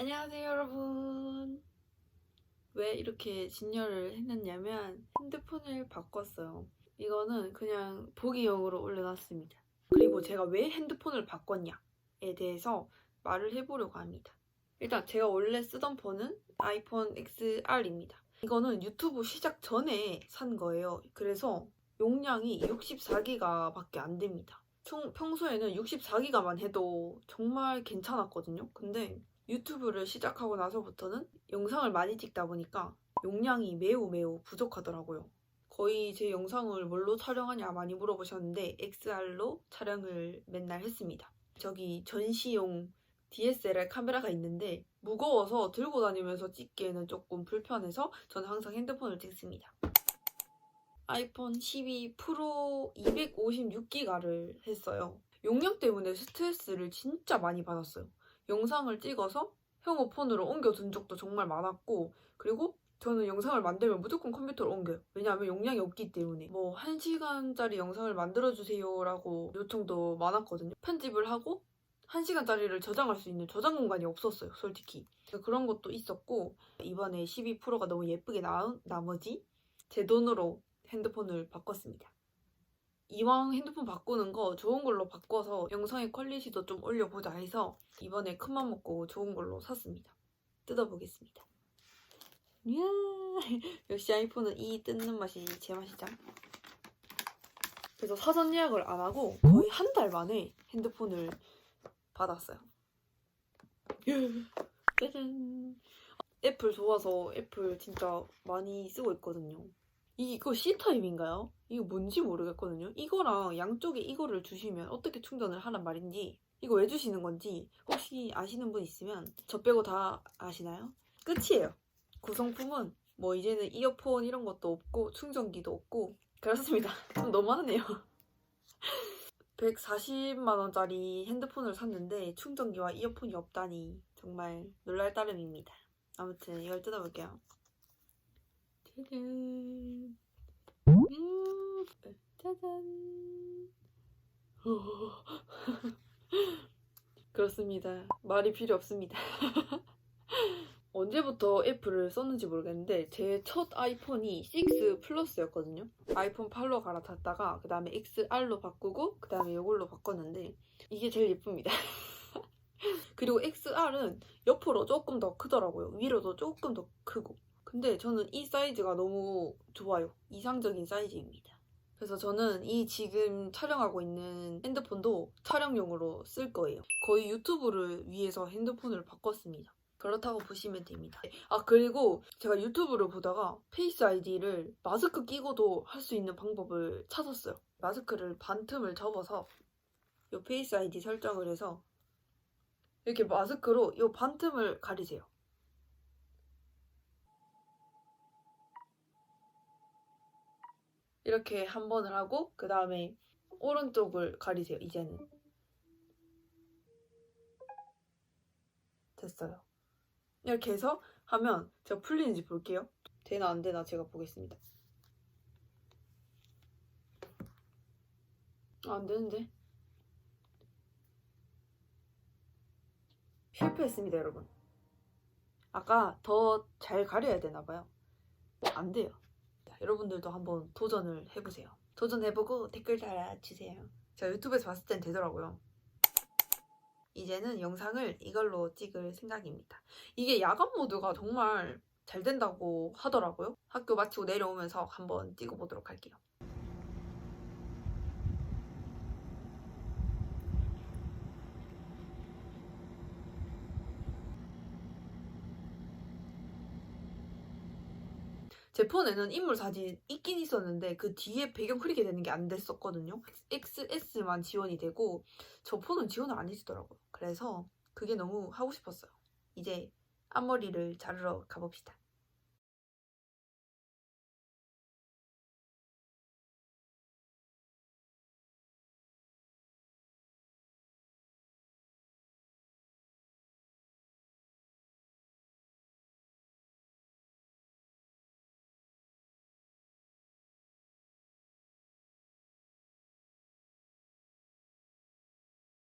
안녕하세요 여러분. 왜 이렇게 진열을 해놨냐면 핸드폰을 바꿨어요. 이거는 그냥 보기용으로 올려놨습니다. 그리고 제가 왜 핸드폰을 바꿨냐에 대해서 말을 해보려고 합니다. 일단 제가 원래 쓰던 폰은 아이폰 XR입니다. 이거는 유튜브 시작 전에 산 거예요. 그래서 용량이 64기가 밖에 안 됩니다. 총 평소에는 64기가만 해도 정말 괜찮았거든요. 근데 유튜브를 시작하고 나서부터는 영상을 많이 찍다 보니까 용량이 매우 매우 부족하더라고요. 거의 제 영상을 뭘로 촬영하냐 많이 물어보셨는데 XR로 촬영을 맨날 했습니다. 저기 전시용 DSLR 카메라가 있는데 무거워서 들고 다니면서 찍기에는 조금 불편해서 저는 항상 핸드폰을 찍습니다. 아이폰 12 프로 256기가를 했어요. 용량 때문에 스트레스를 진짜 많이 받았어요. 영상을 찍어서 형호 폰으로 옮겨둔 적도 정말 많았고 그리고 저는 영상을 만들면 무조건 컴퓨터로 옮겨요. 왜냐하면 용량이 없기 때문에 뭐 1시간짜리 영상을 만들어주세요 라고 요청도 많았거든요. 편집을 하고 1시간짜리를 저장할 수 있는 저장 공간이 없었어요. 솔직히. 그런 것도 있었고 이번에 12 프로가 너무 예쁘게 나온 나머지 제 돈으로 핸드폰을 바꿨습니다. 이왕 핸드폰 바꾸는 거 좋은 걸로 바꿔서 영상의 퀄리티도 좀 올려보자 해서 이번에 큰맘 먹고 좋은 걸로 샀습니다. 뜯어보겠습니다. 이야, 역시 아이폰은 이 뜯는 맛이 제 맛이죠. 그래서 사전 예약을 안 하고 거의 한 달 만에 핸드폰을 받았어요. 짜잔. 애플 좋아서 애플 진짜 많이 쓰고 있거든요. 이거 C타입인가요? 이거 뭔지 모르겠거든요. 이거랑 양쪽에 이거를 주시면 어떻게 충전을 하란 말인지 이거 왜 주시는 건지 혹시 아시는 분 있으면 저 빼고 다 아시나요? 끝이에요. 구성품은 뭐 이제는 이어폰 이런 것도 없고 충전기도 없고 그렇습니다. 좀 너무하네요. 140만 원짜리 핸드폰을 샀는데 충전기와 이어폰이 없다니 정말 놀랄 따름입니다. 아무튼 이걸 뜯어볼게요. 짜잔. 음. 그렇습니다. 말이 필요 없습니다. 언제부터 애플을 썼는지 모르겠는데 제 첫 아이폰이 6 플러스였거든요. 아이폰 8로 갈아탔다가 그 다음에 XR로 바꾸고 그 다음에 이걸로 바꿨는데 이게 제일 예쁩니다. 그리고 XR은 옆으로 조금 더 크더라고요. 위로도 조금 더 크고. 근데 저는 이 사이즈가 너무 좋아요. 이상적인 사이즈입니다. 그래서 저는 이 지금 촬영하고 있는 핸드폰도 촬영용으로 쓸 거예요. 거의 유튜브를 위해서 핸드폰을 바꿨습니다. 그렇다고 보시면 됩니다. 아, 그리고 제가 유튜브를 보다가 페이스 아이디를 마스크 끼고도 할 수 있는 방법을 찾았어요. 마스크를 반틈을 접어서 이 페이스 아이디 설정을 해서 이렇게 마스크로 이 반틈을 가리세요. 이렇게 한 번을 하고 그 다음에 오른쪽을 가리세요. 이제는 됐어요. 이렇게 해서 하면 제가 풀리는지 볼게요. 되나 안 되나 제가 보겠습니다. 아, 안 되는데. 실패했습니다, 여러분. 아까 더 잘 가려야 되나 봐요. 안 돼요. 자, 여러분들도 한번 도전을 해보세요. 도전해보고 댓글 달아주세요. 제가 유튜브에서 봤을 땐 되더라고요. 이제는 영상을 이걸로 찍을 생각입니다. 이게 야간 모드가 정말 잘 된다고 하더라고요. 학교 마치고 내려오면서 한번 찍어보도록 할게요. 제 폰에는 인물 사진 있긴 있었는데 그 뒤에 배경 클릭이 되는 게 안 됐었거든요. XS만 지원이 되고 저 폰은 지원을 안 해주더라고요. 그래서 그게 너무 하고 싶었어요. 이제 앞머리를 자르러 가봅시다.